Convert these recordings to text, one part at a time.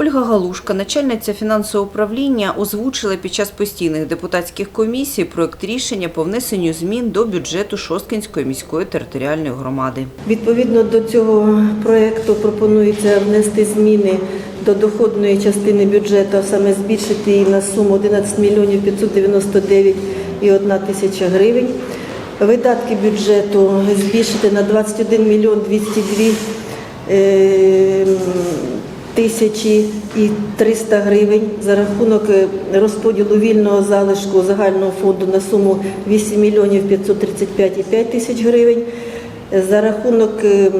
Ольга Галушка, начальниця фінансового управління, озвучила під час постійних депутатських комісій проект рішення по внесенню змін до бюджету Шосткинської міської територіальної громади. Відповідно до цього проекту пропонується внести зміни до доходної частини бюджету, а саме збільшити її на суму 11 мільйонів 599 і 1 тисяча гривень. Видатки бюджету збільшити на 21 мільйон 202 е, тисячі і 300 гривень за рахунок е, розподілу вільного залишку загального фонду на суму 8 мільйонів 535,5 тисяч гривень. За рахунок е,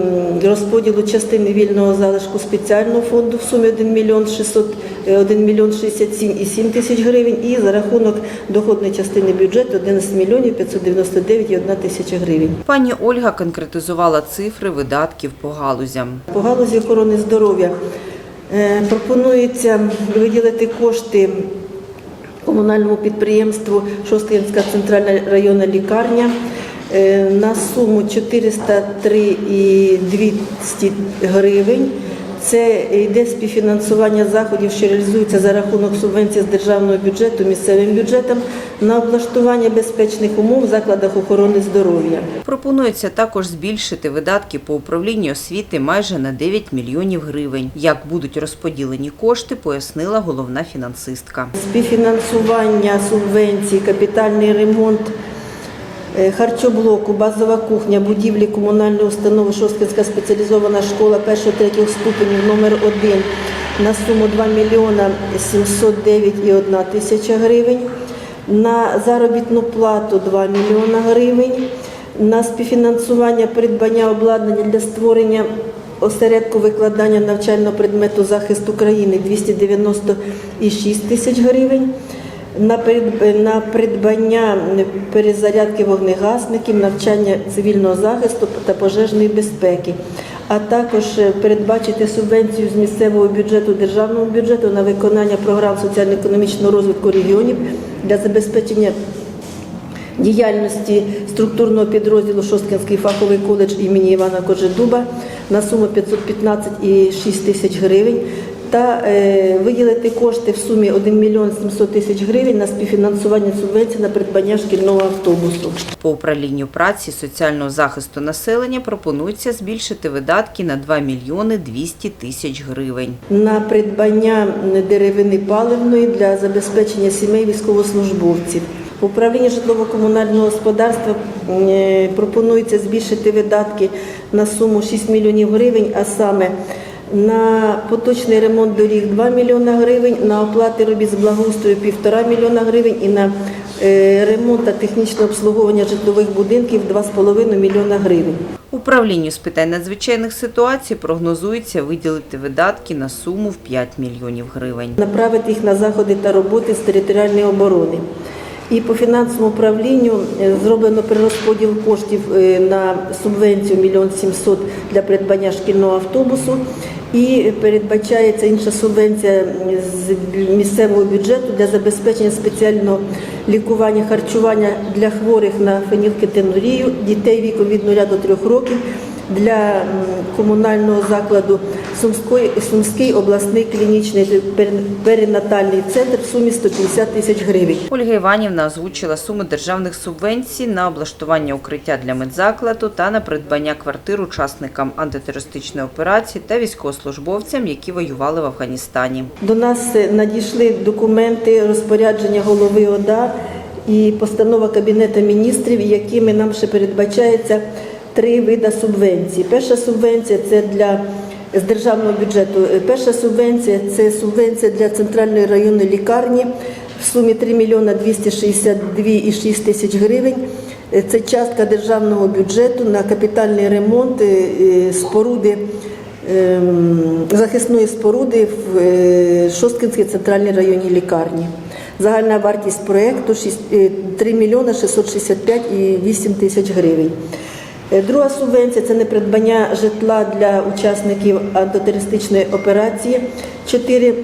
розподілу частини вільного залишку спеціального фонду в сумі 1 мільйон 600, е, 1 мільйон 67,7 тисяч гривень і за рахунок доходної частини бюджету 11 мільйонів 599,1 тисяча гривень. Пані Ольга конкретизувала цифри видатків по галузям. По галузі охорони здоров'я е, пропонується виділити кошти комунальному підприємству Шостинська центральна районна лікарня е, на суму 403,200 гривень. Це йде співфінансування заходів, що реалізуються за рахунок субвенції з державного бюджету місцевим бюджетом на облаштування безпечних умов в закладах охорони здоров'я. Пропонується також збільшити видатки по управлінню освіти майже на 9 мільйонів гривень. Як будуть розподілені кошти, пояснила головна фінансистка. Співфінансування субвенцій, капітальний ремонт харчоблоку, базова кухня, будівлі комунальної установи Шосткинська спеціалізована школа 1-3 ступенів номер 1 на суму 2 мільйона 709,1 тисяча гривень, на заробітну плату 2 мільйона гривень, на співфінансування придбання обладнання для створення осередку викладання навчального предмету захист України 296 тисяч гривень. На придбання перезарядки вогнегасників, навчання цивільного захисту та пожежної безпеки, а також е, передбачити субвенцію з місцевого бюджету державного бюджету на виконання програм соціально-економічного розвитку регіонів для забезпечення діяльності структурного підрозділу Шосткинський фаховий коледж імені Івана Кожедуба на суму 515,6 тисяч гривень та е, виділити кошти в сумі 1 мільйон 700 тисяч гривень на співфінансування субвенцій на придбання шкільного автобусу. По управлінню праці соціального захисту населення пропонується збільшити видатки на 2 мільйони 200 тисяч гривень. на придбання деревини паливної для забезпечення сімей військовослужбовців. В управлінні житлово-комунального господарства е, пропонується збільшити видатки на суму 6 мільйонів гривень, а саме на поточний ремонт доріг 2 мільйона гривень, на оплати робіт з благоустрою 1,5 мільйона гривень і на е, ремонт та технічне обслуговування житлових будинків 2,5 мільйона гривень. Управлінню з питань надзвичайних ситуацій прогнозується виділити видатки на суму в 5 мільйонів гривень. направити їх на заходи та роботи з територіальної оборони. І по фінансовому управлінню е, зроблено перерозподіл коштів е, на субвенцію 1 700 для придбання шкільного автобусу. І передбачається інша субвенція з місцевого бюджету для забезпечення спеціального лікування харчування для хворих на фенілкетонурію дітей віком від 0 до 3 років для комунального закладу Сумської, Сумський обласний клінічний пер- перинатальний центр в сумі 150 тисяч гривень. Ольга Іванівна озвучила суми державних субвенцій на облаштування укриття для медзакладу та на придбання квартир учасникам антитерористичної операції та військовослужбовцям, які воювали в Афганістані. До нас е, надійшли документи розпорядження голови ОДА і постанова Кабінету міністрів, якими нам ще передбачається три види субвенцій. Перша субвенція це для з державного бюджету. Е, Перша субвенція це субвенція для центральної районної лікарні в сумі 3 мільйона 262,6 тисяч гривень. Е, Це частка державного бюджету на капітальний ремонт е, споруди ем, захисної споруди в Шосткинській центральній районній лікарні. Загальна вартість проєкту 3 мільйони 665,8 тисяч гривень. Е, Друга субвенція це не придбання житла для учасників антитерористичної операції. 4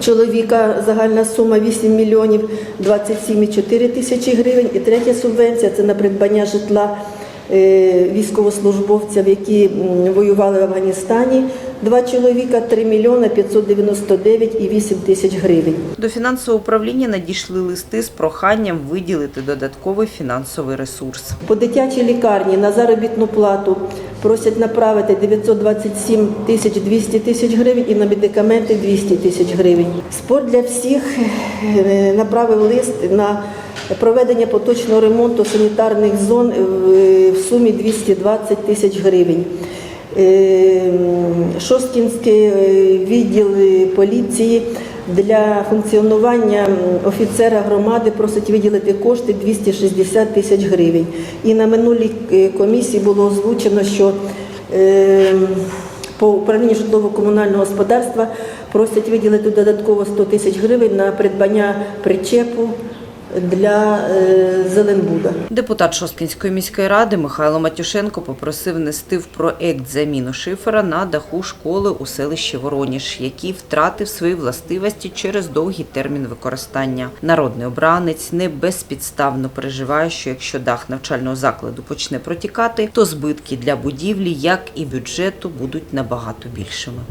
чоловіка, загальна сума 8 мільйонів 27,4 тисячі гривень. І третя субвенція це на придбання житла військовослужбовцям, військовослужбовців, які воювали в Афганістані два чоловіка 3 мільйона 599 і 8 тисяч гривень. До фінансового управління надійшли листи з проханням виділити додатковий фінансовий ресурс. По дитячій лікарні на заробітну плату просять направити 927 тисяч 200 тисяч гривень і на медикаменти 200 тисяч гривень. Спорт для всіх е, направив лист на проведення поточного ремонту санітарних зон в- в сумі 220 тисяч гривень. Е, Шосткінський е, відділ поліції для функціонування офіцера громади просить виділити кошти 260 тисяч гривень. І на минулій е, комісії було озвучено, що по управлінню житлово-комунального господарства просять виділити додатково 100 тисяч гривень на придбання причепу для е, Зеленбуда. Депутат Шосткінської міської ради Михайло Матюшенко попросив внести в проект заміну шифера на даху школи у селищі Вороніж, який втратив свої властивості через довгий термін використання. Народний обранець не безпідставно переживає, що якщо дах навчального закладу почне протікати, то збитки для будівлі, як і бюджету, будуть набагато більшими.